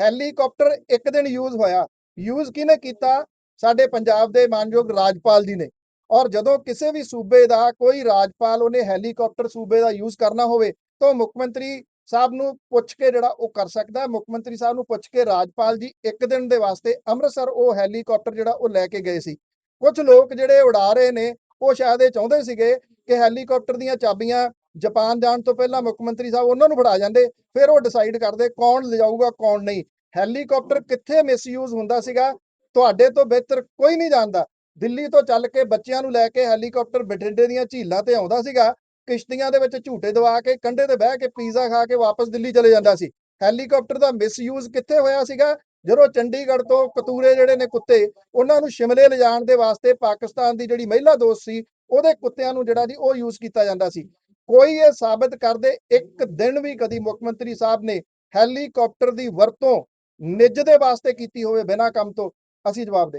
Helicopter ਇੱਕ ਦਿਨ use ਹੋਇਆ। ਯੂਜ਼ ਕਿਹਨੇ ਕੀਤਾ? ਸਾਡੇ ਪੰਜਾਬ ਦੇ ਮਾਨਯੋਗ ਰਾਜਪਾਲ ਜੀ ਨੇ। ਔਰ ਜਦੋਂ ਕਿਸੇ ਵੀ ਸੂਬੇ ਦਾ ਕੋਈ ਰਾਜਪਾਲ ਉਹਨੇ ਹੈਲੀਕਾਪਟਰ ਸੂਬੇ ਦਾ ਯੂਜ਼ ਕਰਨਾ ਹੋਵੇ, ਤਾਂ ਉਹ ਮੁੱਖ ਮੰਤਰੀ ਸਾਹਿਬ ਨੂੰ ਪੁੱਛ ਕੇ ਜਿਹੜਾ ਉਹ ਕਰ ਸਕਦਾ। ਮੁੱਖ ਮੰਤਰੀ ਸਾਹਿਬ ਨੂੰ ਪੁੱਛ ਕੇ ਰਾਜਪਾਲ ਜੀ ਇੱਕ ਦਿਨ ਦੇ ਵਾਸਤੇ ਅੰਮ੍ਰਿਤਸਰ ਉਹ ਹੈਲੀਕਾਪਟਰ ਜਿਹੜਾ ਉਹ ਲੈ ਕੇ ਗਏ ਸੀ। ਕੁਝ ਲੋਕ ਜਿਹੜੇ ਉਡਾ ਰਹੇ ਨੇ, ਉਹ ਸ਼ਾਇਦ ਇਹ ਚਾਹੁੰਦੇ ਸੀਗੇ ਕਿ ਹੈਲੀਕਾਪਟਰ ਦੀਆਂ ਚਾਬੀਆਂ ਜਾਪਾਨ ਜਾਣ ਤੋਂ ਪਹਿਲਾਂ ਮੁੱਖ ਮੰਤਰੀ ਸਾਹਿਬ ਉਹਨਾਂ ਨੂੰ ਫੜਾ ਜਾਂਦੇ, ਫਿਰ ਉਹ ਡਿਸਾਈਡ ਕਰਦੇ ਕੌਣ ਲਿਜਾਊਗਾ, ਕੌਣ ਨਹੀਂ। ਹੈਲੀਕਾਪਟਰ ਕਿੱਥੇ ਮਿਸਯੂਜ਼ ਹੁੰਦਾ ਸੀਗਾ? ਤੁਹਾਡੇ ਤੋਂ ਬਿਹਤਰ ਕੋਈ ਨਹੀਂ ਜਾਣਦਾ। ਦਿੱਲੀ ਤੋਂ ਚੱਲ ਕੇ ਬੱਚਿਆਂ ਨੂੰ ਲੈ ਕੇ ਹੈਲੀਕਾਪਟਰ ਬਠਿੰਡੇ ਦੀਆਂ ਝੀਲਾਂ ਤੇ ਆਉਂਦਾ ਸੀਗਾ, ਕਿਸ਼ਤੀਆਂ ਦੇ ਵਿੱਚ ਝੂਟੇ ਦਵਾ ਕੇ, ਕੰਢੇ ਤੇ ਬਹਿ ਕੇ ਪੀਜ਼ਾ ਖਾ ਕੇ ਵਾਪਸ ਦਿੱਲੀ ਚਲੇ ਜਾਂਦਾ ਸੀ। ਹੈਲੀਕਾਪਟਰ ਦਾ ਮਿਸਯੂਜ਼ ਕਿੱਥੇ ਹੋਇਆ ਸੀਗਾ? ਜਦੋਂ ਚੰਡੀਗੜ੍ਹ ਤੋਂ ਕਤੂਰੇ ਜਿਹੜੇ ਨੇ ਕੁੱਤੇ, ਉਹਨਾਂ ਨੂੰ ਸ਼ਿਮਲੇ ਲਿਜਾਣ ਦੇ ਵਾਸਤੇ ਪਾਕਿਸਤਾਨ ਦੀ ਜਿਹੜੀ ਮਹਿਲਾ ਦੋਸਤ ਸੀ, ਉਹਦੇ ਕੁੱਤਿਆਂ ਨੂੰ ਜਿਹੜਾ ਜੀ ਉਹ ਯੂਜ਼ ਕੀਤਾ ਜਾਂਦਾ ਸੀ। ਕੋਈ ਇਹ ਸਾਬਤ ਕਰਦੇ, ਇੱਕ ਦਿਨ ਵੀ ਕਦੀ ਮੁੱਖ ਮੰਤਰੀ ਸਾਹਿਬ ਨੇ ਹੈਲੀਕਾਪਟਰ ਦੀ ਵਰਤੋਂ ਨਿੱਜ ਦੇ ਵਾਸਤੇ ਕੀਤੀ ਹੋਵੇ ਬਿਨਾਂ ਕੰਮ ਤੋਂ, ਅਸੀਂ ਜਵਾਬ ਦੇ